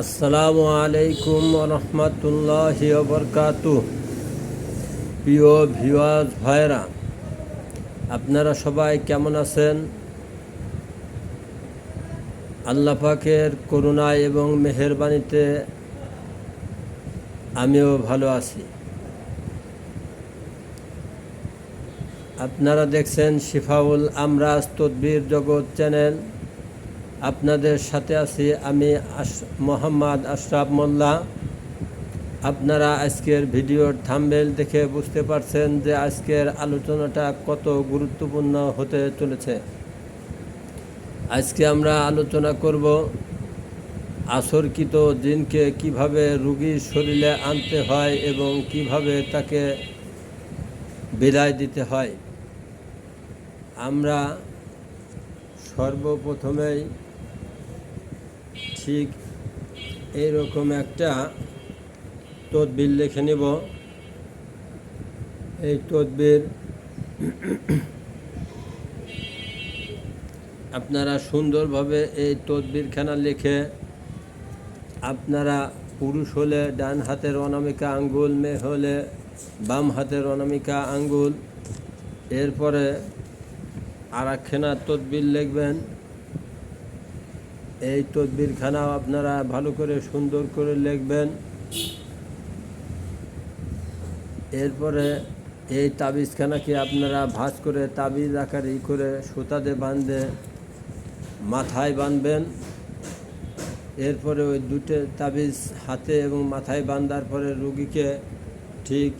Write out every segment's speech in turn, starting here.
আসসালামু আলাইকুম রহমতুল্লাহ বরকাত প্রিয় ভিওয়াজ ভাইরা আপনারা সবাই কেমন আছেন? আল্লাহ পাকের করুণায় এবং মেহেরবানিতে আমিও ভালো আছি। আপনারা দেখছেন শিফাউল আমরাজ তদ্বির জগৎ চ্যানেল। আপনাদের সাথে আছি আমি মোহাম্মদ আশরাফ মোল্লা। আপনারা আজকের ভিডিওর থাম্বেল দেখে বুঝতে পারছেন যে আজকের আলোচনাটা কত গুরুত্বপূর্ণ হতে চলেছে। আজকে আমরা আলোচনা করব আসরকৃত জিনকে কীভাবে রুগীর শরীরে আনতে হয় এবং কীভাবে তাকে বিদায় দিতে হয়। আমরা সর্বপ্রথমেই ঠিক এইরকম একটা তদবির লিখে নেব। এই তদবির আপনারা সুন্দরভাবে এই তদবিরখানা লিখে আপনারা পুরুষ হলে ডান হাতের অনামিকা আঙ্গুল, মেয়ে হলে বাম হাতের অনামিকা আঙ্গুল। এরপরে আর একখানা তদবির লিখবেন। এই তদবিরখানাও আপনারা ভালো করে সুন্দর করে লিখবেন। এরপরে এই তাবিজখানাকে আপনারা ভাঁজ করে তাবিজ আকারে ই করে সুতাতে বাঁধে, মাথায় বাঁধবেন। এরপরে ওই দুটো তাবিজ হাতে এবং মাথায় বাঁধার পরে রুগীকে ঠিক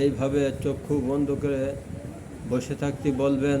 এইভাবে চক্ষু বন্ধ করে বসে থাকতে বলবেন।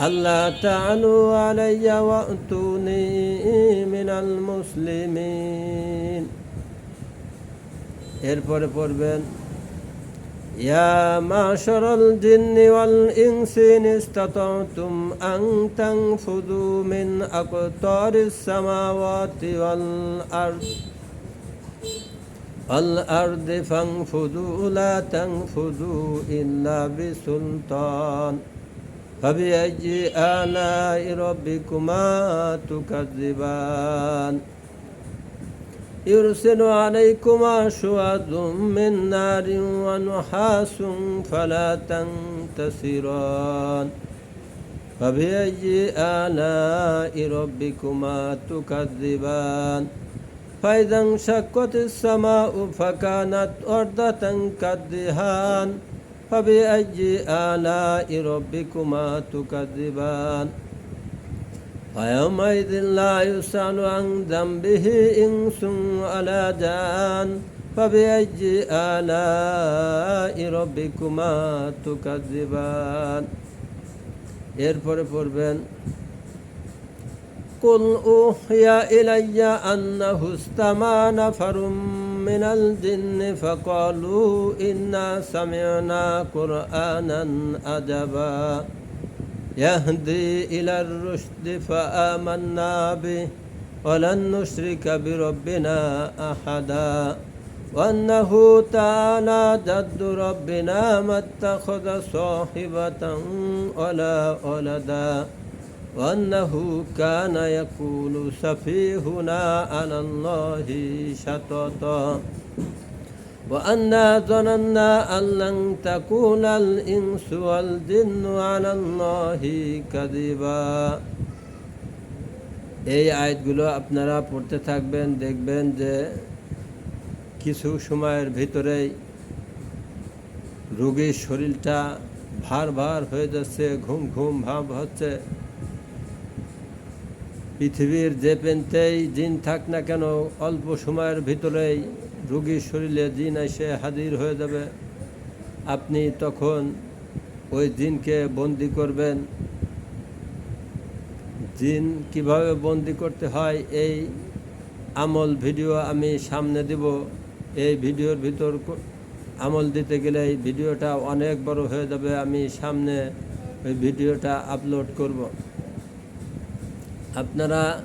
ألا تعلوا علي وأتوني من المسلمين এরপরে পড়বেন يا معشر الجن والإنس إن استطعتم أن تنفذوا من أقطار السماوات والأرض والأرض فانفذوا لا تنفذوا إلا بسلطان فبأي آلاء ربكما تكذبان يرسل عليكما شواظ من نار ونحاس فلا تنتصران فبأي آلاء ربكما تكذبان فإذا انشقت السماء فكانت أرضة كالدهان فبأي آلاء ربكما تكذبان فيومئذ لا يسأل عن ذنبه إنس ولا جان فبأي آلاء ربكما تكذبان এরপরে পড়বেন قل أوحي إلي أنه استمع نفر من الجن فقالوا إنا سمعنا قرآنا عجبا يهدي إلى الرشد فآمنا به ولن نشرك بربنا أحدا. وأنه تعالى جد ربنا ما اتخذ صاحبة ولا ولدا. وأنه كان يقول سفيهنا على الله شططا وأنا ظننا أن لن تكون الإنس والجن على الله كذبا এই আয়াতগুলো আপনারা পড়তে থাকবেন দেখবেন যে কিছু সময়ের ভিতরেই রোগীর শরীরটা ভার ভার হয়ে যাচ্ছে ঘুম ঘুম ভাব হচ্ছে পৃথিবীর যে পেনতেই জিন থাক না কেন, অল্প সময়ের ভিতরেই রোগীর শরীরে জিন এসে হাজির হয়ে যাবে। আপনি তখন ওই জিনকে বন্দি করবেন। জিন কীভাবে বন্দি করতে হয়, এই আমল ভিডিও আমি সামনে দেব। এই ভিডিওর ভিতর আমল দিতে গেলে এই ভিডিওটা অনেক বড় হয়ে যাবে। আমি সামনে ওই ভিডিওটা আপলোড করব। আপনারা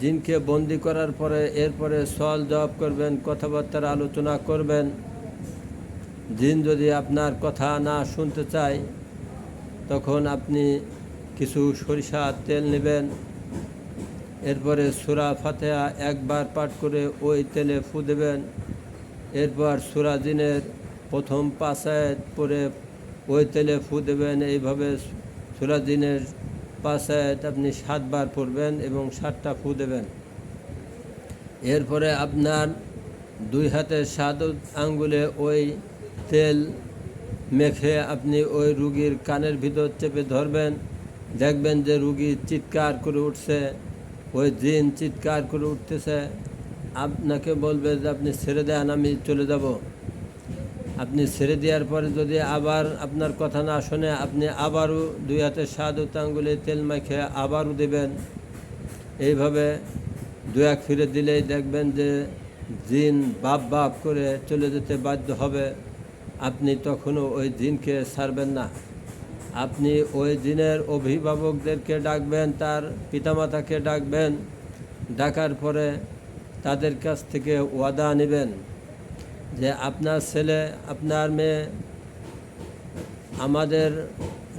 জিনকে বন্দি করার পরে, এরপরে সল জবাব করবেন, কথাবার্তার আলোচনা করবেন। জিন যদি আপনার কথা না শুনতে চায়, তখন আপনি কিছু সরিষা তেল নেবেন। এরপরে সুরা ফাতেহা একবার পাঠ করে ওই তেলে ফু দেবেন। এরপর সুরা জিনের প্রথম আয়াত পরে ওই তেলে ফু দেবেন। এইভাবে সুরা জিনের পাঁচ আয়াত আপনি সাতবার পড়বেন এবং সাতটা ফু দেবেন। এরপরে আপনার দুই হাতের সাত আঙ্গুলে ওই তেল মেখে আপনি ওই রুগীর কানের ভিতর চেপে ধরবেন। দেখবেন যে রুগী চিৎকার করে উঠছে, ওই জিন চিৎকার করে উঠতেছে। আপনাকে বলবে যে, আপনি ছেড়ে দেন, আমি চলে যাব। আপনি ছেড়ে দেওয়ার পরে যদি আবার আপনার কথা না শোনে আপনি আবারও দুই হাতে সাত আঙ্গুলে তেল মেখে আবারও দেবেন, এইভাবে দু এক ফিরে দিলেই দেখবেন যে জিন বাপ বাপ করে চলে যেতে বাধ্য হবে। আপনি তখনও ওই জিনকে ছাড়বেন না। আপনি ওই জিনের অভিভাবকদেরকে ডাকবেন, তার পিতামাতাকে ডাকবেন, ডাকার পরে তাদের কাছ থেকে ওয়াদা নেবেন। যে আপনার ছেলে, আপনার মেয়ে আমাদের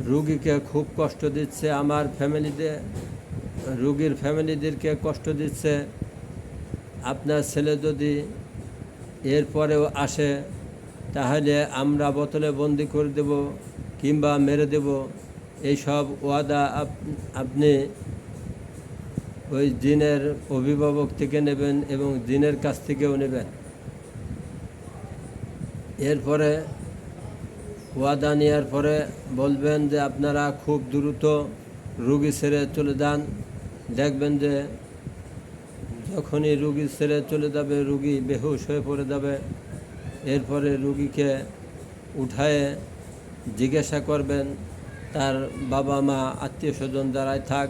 রুগীকে খুব কষ্ট দিচ্ছে, আমার ফ্যামিলিতে, রুগীর ফ্যামিলিদেরকে কষ্ট দিচ্ছে। আপনার ছেলে যদি এরপরেও আসে, তাহলে আমরা বোতলে বন্দি করে দেব কিংবা মেরে দেব। এইসব ওয়াদা আপ- আপনি ওই জিনের অভিভাবক থেকে নেবেন এবং জিনের কাছ থেকেও নেবেন। এরপরে ওয়াদা নেওয়ার পরে বলবেন যে আপনারা খুব দ্রুত রুগী ছেড়ে চলে যান। দেখবেন যে যখনই রুগী ছেড়ে চলে যাবে, রুগী বেহুশ হয়ে পড়ে যাবে। এরপরে রুগীকে উঠায়ে জিজ্ঞাসা করবেন, তার বাবা মা, আত্মীয় স্বজন যারাই থাক,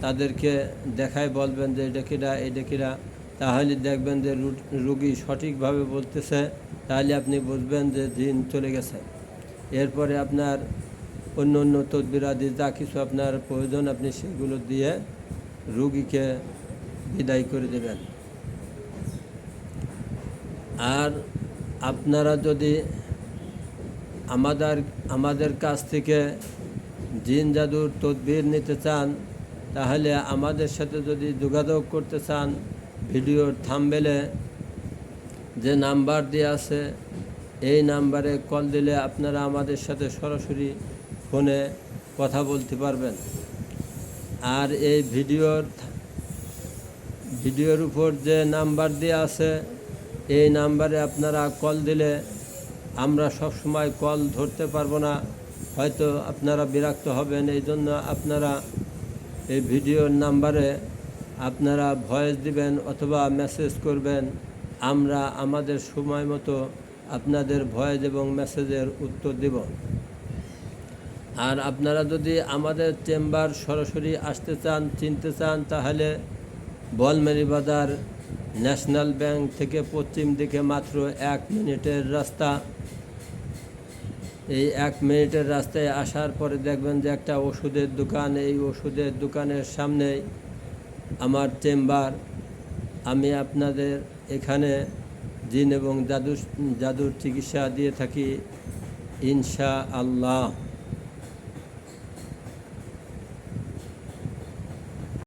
তাদেরকে দেখায় বলবেন যে এটা কিরা এটা কিরা তাহলে দেখবেন যে রুগী সঠিকভাবে বলতেছে। তাহলে আপনি বুঝবেন যে দিন চলে গেছে। এরপরে আপনার অন্য অন্য তদবিরাদি যা কিছু আপনার প্রয়োজন, আপনি সেগুলো দিয়ে রুগীকে বিদায় করে দেবেন। আর আপনারা যদি আমাদের আমাদের কাছ থেকে জিন জাদুর তদবির নিতে চান, তাহলে আমাদের সাথে যদি যোগাযোগ করতে চান, ভিডিওর থামবেলে যে নাম্বার দেওয়া আছে, এই নাম্বারে কল দিলে আপনারা আমাদের সাথে সরাসরি ফোনে কথা বলতে পারবেন। আর এই ভিডিওর ভিডিওর উপর যে নাম্বার দেওয়া আছে, এই নাম্বারে আপনারা কল দিলে আমরা সব সময় কল ধরতে পারব না। হয়তো আপনারা বিরক্ত হবেন, এই জন্য আপনারা এই ভিডিওর নাম্বারে আপনারা ভয়েস দিবেন অথবা মেসেজ করবেন। আমরা আমাদের সময় মতো আপনাদের ভয়েস এবং মেসেজের উত্তর দেব। আর আপনারা যদি আমাদের চেম্বার সরাসরি আসতে চান, চিনতে চান, তাহলে বলমেরি বাজার ন্যাশনাল ব্যাংক থেকে পশ্চিম দিকে মাত্র এক মিনিটের রাস্তা। এই এক মিনিটের রাস্তায় আসার পরে দেখবেন যে একটা ওষুধের দোকান, এই ওষুধের দোকানের সামনেই আমার চেম্বার। আমি আপনাদের এখানে জিন এবং জাদু জাদুর চিকিৎসা দিয়ে থাকি ইনশা আল্লাহ